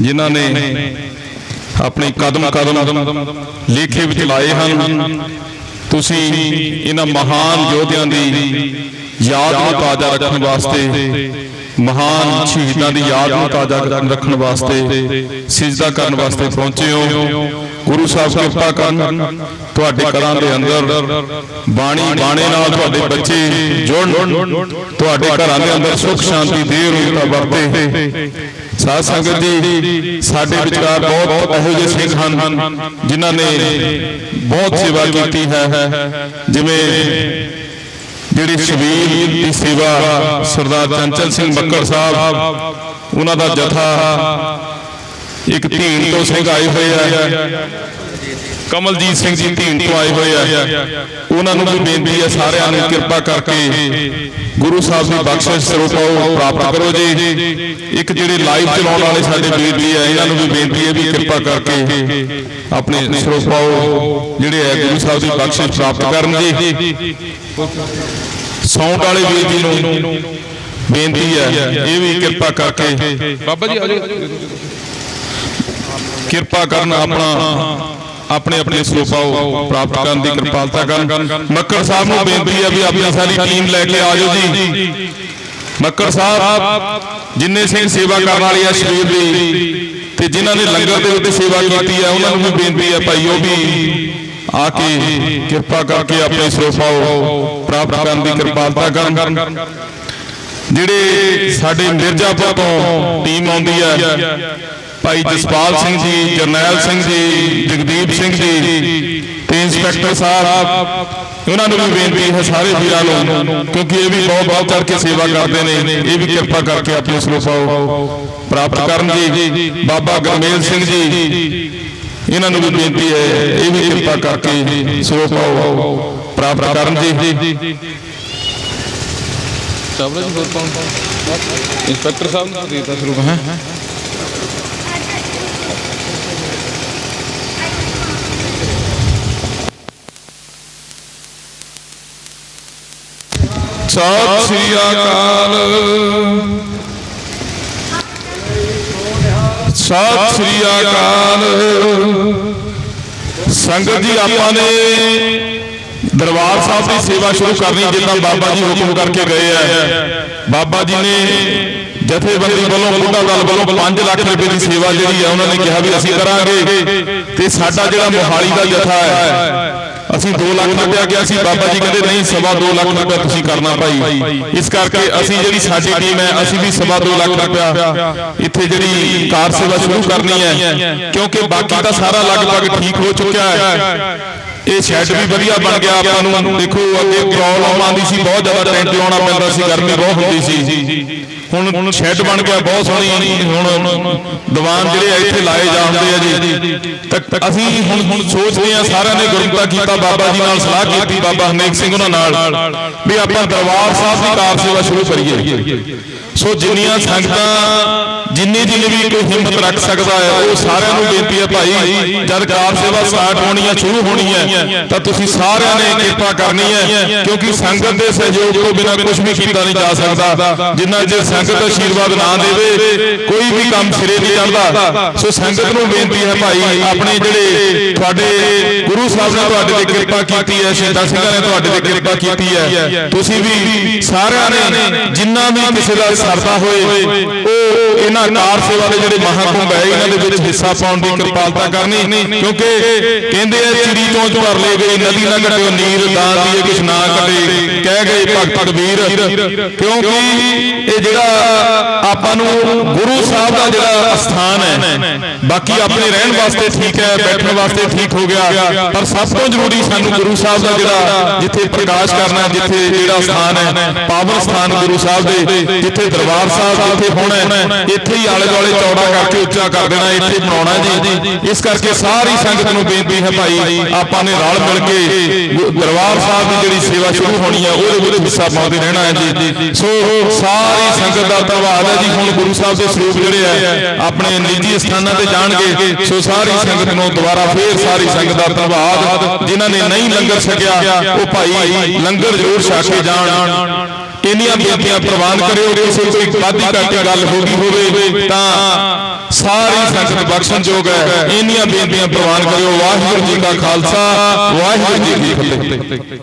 ਜਿਨ੍ਹਾਂ ਨੇ ਆਪਣੇ ਕਦਮ ਕਦਮ ਲੇਖੇ ਵਿੱਚ ਲਾਏ ਹਨ। ਤੁਸੀਂ ਇਹਨਾਂ ਮਹਾਨ ਯੋਧਿਆਂ ਦੀ ਯਾਦ ਨੂੰ ਤਾਜ਼ਾ ਰੱਖਣ ਵਾਸਤੇ, ਮਹਾਨ ਸ਼ਹੀਦਾਂ ਦੀ ਯਾਦ ਨੂੰ ਤਾਜ਼ਾ ਰੱਖਣ ਵਾਸਤੇ, ਸਿਜਦਾ ਕਰਨ ਵਾਸਤੇ ਪਹੁੰਚੇ ਹੋ। ਗੁਰੂ ਸਾਹਿਬ ਕਿਰਪਾ ਕਰਨ, ਤੁਹਾਡੇ ਘਰਾਂ ਦੇ ਅੰਦਰ ਬਾਣੀ, ਬਾਣੇ ਨਾਲ ਤੁਹਾਡੇ ਬੱਚੇ ਜੁੜਨ, ਤੁਹਾਡੇ ਘਰਾਂ ਦੇ ਅੰਦਰ ਸੁੱਖ, ਸ਼ਾਂਤੀ ਦੇ ਰੂਪਤਾ ਵਰਤੇ। ਸਾਧ ਸੰਗਤ ਜੀ, ਸਾਡੇ ਵਿਚਕਾਰ ਬਹੁਤ ਇਹੋ ਜਿਹੇ ਸਿੰਘ ਹਨ, ਜਿਨ੍ਹਾਂ ਨੇ ਬਹੁਤ ਸੇਵਾ ਕੀਤੀ ਹੈ। ਜਿਵੇਂ ਜਿਹੜੀ ਸ਼ਬੀਰ ਦੀ ਸੇਵਾ ਸਰਦਾਰ ਚੰਚਲ ਸਿੰਘ ਬੱਕਰ ਸਾਹਿਬ, ਉਹਨਾਂ ਦਾ ਜਥਾ ਇੱਕ ਧੀਣ ਤੋਂ ਸਿੰਘ ਆਏ ਹੋਏ ਆ। ਕਮਲਜੀਤ ਸਿੰਘ ਜੀ ਧੀਣ ਤੋਂ ਆਏ ਹੋਏ ਆ। ਉਹਨਾਂ ਨੂੰ ਵੀ ਬੇਨਤੀ ਹੈ ਸਾਰਿਆਂ ਨੂੰ ਕਿਰਪਾ ਕਰਕੇ ਗੁਰੂ ਸਾਹਿਬ ਦੀ ਬਖਸ਼ਿਸ਼ ਸਰੂਪਾਓ ਪ੍ਰਾਪਤ ਕਰੋ ਜੀ। ਇੱਕ ਜਿਹੜੇ ਲਾਈਵ ਚਲਾਉਣ ਵਾਲੇ ਸਾਡੇ ਵੀਰ ਜੀ ਆ ਇਹਨਾਂ ਨੂੰ ਵੀ ਬੇਨਤੀ ਹੈ ਵੀ ਕਿਰਪਾ ਕਰਕੇ ਆਪਣੇ ਸਰੂਪਾਓ ਜਿਹੜੇ ਹੈ ਗੁਰੂ ਸਾਹਿਬ ਦੀ ਬਖਸ਼ਿਸ਼ ਪ੍ਰਾਪਤ ਕਰਨ ਜੀ। ਸਾਊਂਡ ਵਾਲੇ ਵੀਰ ਜੀ ਨੂੰ ਬੇਨਤੀ ਹੈ ਇਹ ਵੀ ਕਿਰਪਾ ਕਰਕੇ ਬਾਬਾ ਜੀ। ਕਿਰਪਾ ਕਰਨ ਆਪਣਾ, ਆਪਣੇ ਆਪਣੇ ਸਰੂਪਾਓ ਪ੍ਰਾਪਤ ਕਰਨ ਦੀ ਕਿਰਪਾਲਤਾ ਕਰਨ। ਮੱਕੜ ਸਾਹਿਬ ਨੂੰ ਬੇਨਤੀ ਹੈ ਵੀ ਆਪਣੀ ਸਾਰੀ ਟੀਮ ਲੈ ਕੇ ਆ ਜਾਓ ਜੀ। ਮੱਕੜ ਸਾਹਿਬ, ਜਿੰਨੇ ਸਿੰਘ ਸੇਵਾ ਕਰਨ ਵਾਲੇ ਆ ਸ਼ਰੀਰ ਦੀ, ਤੇ ਜਿਨ੍ਹਾਂ ਨੇ ਲੰਗਰ ਦੇ ਉੱਤੇ ਸੇਵਾ ਕੀਤੀ ਹੈ, ਉਹਨਾਂ ਨੂੰ ਵੀ ਬੇਨਤੀ ਹੈ ਭਾਈ ਉਹ ਵੀ ਆ ਕੇ ਕਿਰਪਾ ਕਰਕੇ ਆਪਣੇ ਸਰੂਪਾਓ ਪ੍ਰਾਪਤ ਕਰਨ ਦੀ ਕਿਰਪਾਲਤਾ ਕਰਨ। ਜਿਹੜੇ ਸਾਡੇ ਮਿਰਜ਼ਾਪੁਰ ਤੋਂ ਟੀਮ ਆਉਂਦੀ ਹੈ ਭਾਈ ਜਸਪਾਲ ਸਿੰਘ ਜੀ ਜਰਨੈਲ ਸਿੰਘ ਜੀ ਜਗਦੀਪ ਸਿੰਘ ਜੀ ਤੇ ਇੰਸਪੈਕਟਰ ਸਾਹਿਬ ਉਹਨਾਂ ਨੂੰ ਵੀ ਬੇਨਤੀ ਹੈ ਸਾਰੇ ਵੀਰਾਂ ਨੂੰ ਕਿਉਂਕਿ ਇਹ ਵੀ ਬਹੁਤ ਬਹੁਤ ਚੜ ਕੇ ਸੇਵਾ ਕਰਦੇ ਨੇ ਇਹ ਵੀ ਕਿਰਪਾ ਕਰਕੇ ਆਪਣੇ ਸਰੂਪਾਓ ਪ੍ਰਾਪਤ ਕਰਨ ਜੀ। ਬਾਬਾ ਗਰਮੇਲ ਸਿੰਘ ਜੀ ਇਹਨਾਂ ਨੂੰ ਵੀ ਬੇਨਤੀ ਹੈ ਇਹ ਵੀ ਕਿਰਪਾ ਕਰਕੇ ਸਰੂਪਾਓ ਪ੍ਰਾਪਤ ਕਰਨ ਜੀ। ਚਾਵਲਾ ਜੀ ਹੋਰ ਕੌਣ? ਇੰਸਪੈਕਟਰ ਸਾਹਿਬ ਨੂੰ ਦੇ ਦਿੱਤਾ ਸ਼ੁਰੂ ਹੈ? ਸਤਿ ਸ੍ਰੀ ਅਕਾਲ। ਸਤਿ ਸ੍ਰੀ ਅਕਾਲ। ਸੰਗਤ ਜੀ ਆਪਾਂ ਨੇ ਦਰਬਾਰ ਸਾਹਿਬ ਦੀ ਸੇਵਾ ਸ਼ੁਰੂ ਕਰਨੀ ਜਿੱਦਾਂ ਬਾਬਾ ਜੀ ਹੁਕਮ ਕਰਕੇ ਗਏ ਆ। ਬਾਬਾ ਜੀ ਨੇ ਜਥੇਬੰਦੀ ਵੱਲੋਂ ਬੁੱਢਾ ਦਲ ਵੱਲੋਂ 5 ਲੱਖ ਰੁਪਏ ਦੀ ਸੇਵਾ ਜਿਹੜੀ ਆ ਉਹਨਾਂ ਨੇ ਕਿਹਾ ਵੀ ਅਸੀਂ ਕਰਾਂਗੇ। ਤੇ ਸਾਡਾ ਜਿਹੜਾ ਮੋਹਾਲੀ ਦਾ ਜਥਾ ਹੈ ਅਸੀਂ 2 ਲੱਖ ਰੁਪਇਆ ਗਿਆ ਸੀ ਬਾਬਾ ਜੀ ਕਹਿੰਦੇ ਨਹੀਂ, ਸਵਾ 2 ਲੱਖ ਰੁਪਇਆ ਤੁਸੀਂ ਕਰਨਾ ਭਾਈ। ਇਸ ਕਰਕੇ ਅਸੀਂ ਜਿਹੜੀ ਸਾਡੀ ਟੀਮ ਹੈ, ਅਸੀਂ ਵੀ ਸਵਾ 2 ਲੱਖ ਰੁਪਇਆ ਇੱਥੇ ਜਿਹੜੀ ਕਾਰ ਸੇਵਾ ਸ਼ੁਰੂ ਕਰਨੀ ਹੈ, ਕਿਉਂਕਿ ਬਾਕੀ ਤਾਂ ਸਾਰਾ ਲਗਭਗ ਠੀਕ ਹੋ ਚੁੱਕਿਆ ਹੈ। ਇਹ ਸ਼ੈੱਡ ਵੀ ਵਧੀਆ ਬਣ ਗਿਆ ਆਪਾਂ ਨੂੰ। ਦੇਖੋ, ਅੱਗੇ ਪ੍ਰੋਬਲਮ ਆਉਂਦੀ ਸੀ, ਬਹੁਤ ਜ਼ਿਆਦਾ ਟੈਂਟ ਲਾਉਣਾ ਪੈਂਦਾ ਸੀ, ਗਰਮੀ ਬਹੁਤ ਹੁੰਦੀ ਸੀ। ਹੁਣ ਸ਼ੈੱਡ ਬਣ ਗਿਆ ਬਹੁਤ ਸੋਹਣੀ ਹੁਣ ਦੀਵਾਨ ਜਿਹੜੇ ਇੱਥੇ ਲਾਏ ਜਾਂਦੇ ਆ ਜੀ। ਤਾਂ ਅਸੀਂ ਹੁਣ ਹੁਣ ਸੋਚਦੇ ਆ ਸਾਰਿਆਂ ਨੇ ਗੁਰਮਤਾ ਕੀਤਾ ਬਾਬਾ ਜੀ ਨਾਲ ਸਲਾਹ ਕੀਤੀ ਬਾਬਾ ਹਨੇਕ ਸਿੰਘ ਉਹਨਾਂ ਨਾਲ ਵੀ ਆਪਾਂ ਦਰਬਾਰ ਸਾਹਿਬ ਦੀ ਕਾਰ ਸੇਵਾ ਸ਼ੁਰੂ ਕਰੀਏ। ਸੋ ਜਿੰਨੀਆਂ ਸੰਗਤਾਂ ਜਿੰਨੀ ਜਿੰਨੀ ਵੀ ਕੋਈ ਹਿੰਮਤ ਰੱਖ ਸਕਦਾ ਹੈ ਉਹ ਸਾਰਿਆਂ ਨੂੰ ਬੇਨਤੀ ਹੈ ਭਾਈ ਜਦ ਕਾਰ ਸੇਵਾ ਸਟਾਰਟ ਹੋਣੀ ਹੈ ਸ਼ੁਰੂ ਹੋਣੀ ਹੈ ਤਾਂ ਤੁਸੀਂ ਸਾਰਿਆਂ ਨੇ ਕਿਰਪਾ ਕਰਨੀ ਹੈ ਕਿਉਂਕਿ ਸੰਗਤ ਦੇ ਸਹਿਯੋਗ ਤੋਂ ਬਿਨਾਂ ਕੁਝ ਵੀ ਕੀਤਾ ਨਹੀਂ ਜਾ ਸਕਦਾ। ਜਿੰਨਾ ਚਿਰ ਸੰਗਤ ਆਸ਼ੀਰਵਾਦ ਨਾ ਦੇਵੇ, ਕੋਈ ਵੀ ਕੰਮ ਸਿਰੇ ਨਹੀਂ ਚੜਦਾ ਸੋ ਸੰਗਤ ਨੂੰ ਬੇਨਤੀ ਹੈ ਭਾਈ, ਆਪਣੇ ਜਿਹੜੇ ਤੁਹਾਡੇ ਗੁਰੂ ਸਾਹਿਬ ਨੇ ਤੁਹਾਡੇ ਤੇ ਕਿਰਪਾ ਕੀਤੀ ਹੈ, ਸ਼ਹੀਦਾਂ ਸਿੰਘਾਂ ਨੇ ਤੁਹਾਡੇ ਤੇ ਕਿਰਪਾ ਕੀਤੀ ਹੈ, ਤੁਸੀਂ ਵੀ ਸਾਰਿਆਂ ਨੇ ਜਿੰਨਾ ਵੀ ਕਿਸੇ ਦਾ ਸਰਦਾ ਹੋਏ, ਉਹ ਇਹਨਾਂ ਕਾਰ ਸੇਵਾ ਦੇ ਜਿਹੜੇ ਮਹਾਕੁੰਭ ਹੈ, ਇਹਨਾਂ ਦੇ ਵਿੱਚ ਹਿੱਸਾ ਪਾਉਣ ਦੀ ਕਿਰਪਾਲਤਾ ਕਰਨੀ, ਕਿਉਂਕਿ ਕਹਿੰਦੇ ਆ, ਚਿੜੀ ਤੋਂ ਭਰ ਲੈ ਗਈ ਨਦੀ ਨਾ ਘਟਿਓ ਨੀਰ ਦਾਨ ਦੀ ਕੁਛ ਨਾ ਘਟੇ ਕਹਿ ਗਏ ਭਗਤ ਵੀਰ। ਕਿਉਂਕਿ ਇਹ ਜਿਹੜਾ ਆਪਾਂ ਨੂੰ ਗੁਰੂ ਸਾਹਿਬ ਦਾ ਜਿਹੜਾ ਸਥਾਨ ਹੈ ਬਾਕੀ ਆਪਣੇ ਰਹਿਣ ਵਾਸਤੇ ਠੀਕ ਹੈ ਬੈਠਣ ਵਾਸਤੇ ਠੀਕ ਹੋ ਗਿਆ। ਪਰ ਸਭ ਤੋਂ ਜ਼ਰੂਰੀ ਸਾਨੂੰ ਗੁਰੂ ਸਾਹਿਬ ਦਾ ਜਿਹੜਾ ਜਿੱਥੇ ਪ੍ਰਕਾਸ਼ ਕਰਨਾ ਜਿੱਥੇ ਜਿਹੜਾ ਸਥਾਨ ਹੈ ਪਾਵਨ ਸਥਾਨ ਗੁਰੂ ਸਾਹਿਬ ਦੇ ਜਿੱਥੇ ਦਰਬਾਰ ਸਾਹਿਬ ਜਿੱਥੇ ਹੋਣਾ ਇੱਥੇ ਹੀ ਆਲੇ ਦੁਆਲੇ ਚੌੜਾ ਕਰਕੇ ਉੱਚਾ ਕਰ ਦੇਣਾ ਇੱਥੇ ਬਣਾਉਣਾ ਜੀ। ਇਸ ਕਰਕੇ ਸਾਰੀ ਸੰਗਤ ਨੂੰ ਬੇਨਤੀ ਹੈ ਭਾਈ ਆਪਾਂ ਨੇ ਰਲ ਮਿਲ ਕੇ ਦਰਬਾਰ ਸਾਹਿਬ ਦੀ ਜਿਹੜੀ ਸੇਵਾ ਸ਼ੁਰੂ ਹੋਣੀ ਹੈ ਉਹਦੇ ਵਿੱਚ ਹਿੱਸਾ ਪਾਉਂਦੇ ਰਹਿਣਾ ਹੈ ਜੀ। ਸੋ ਸਾਰੀ ਸੰਗਤ ਦਾ ਧੰਨਵਾਦ ਹੈ ਜੀ। ਹੁਣ ਗੁਰੂ ਸਾਹਿਬ ਦੇ ਸਰੂਪ ਜਿਹੜੇ ਹੈ ਆਪਣੇ ਨਿੱਜੀ ਸਥਾਨਾਂ ਤੇ ਜਾਣਗੇ ਸੋ ਸਾਰੀ ਸੰਗਤ ਨੂੰ ਦੁਬਾਰਾ ਫੇਰ ਸਾਰੀ ਸੰਗਤ ਦਾ ਧੰਨਵਾਦ। ਜਿਨ੍ਹਾਂ ਨੇ ਨਹੀਂ ਲੰਗਰ ਛਕਿਆ ਉਹ ਭਾਈ ਲੰਗਰ ਜ਼ਰੂਰ ਛਕ ਕੇ ਜਾਣ। ਇੰਨੀਆਂ ਬੇਨਤੀਆਂ ਪ੍ਰਵਾਨ ਕਰਿਓ ਕਿਸੇ ਕੋਈ ਵਾਧੀ ਘਾਟੀ ਗੱਲ ਹੋ ਗਈ ਹੋਵੇ ਤਾਂ ਸਾਰੀ ਸੰਗਤ ਬਖਸ਼ਣਯੋਗ ਹੈ। ਇੰਨੀਆਂ ਬੇਨਤੀਆਂ ਪ੍ਰਵਾਨ ਕਰਿਓ। ਵਾਹਿਗੁਰੂ ਜੀ ਕਾ ਖਾਲਸਾ ਵਾਹਿਗੁਰੂ ਜੀ ਕੀ ਫਤਿਹ।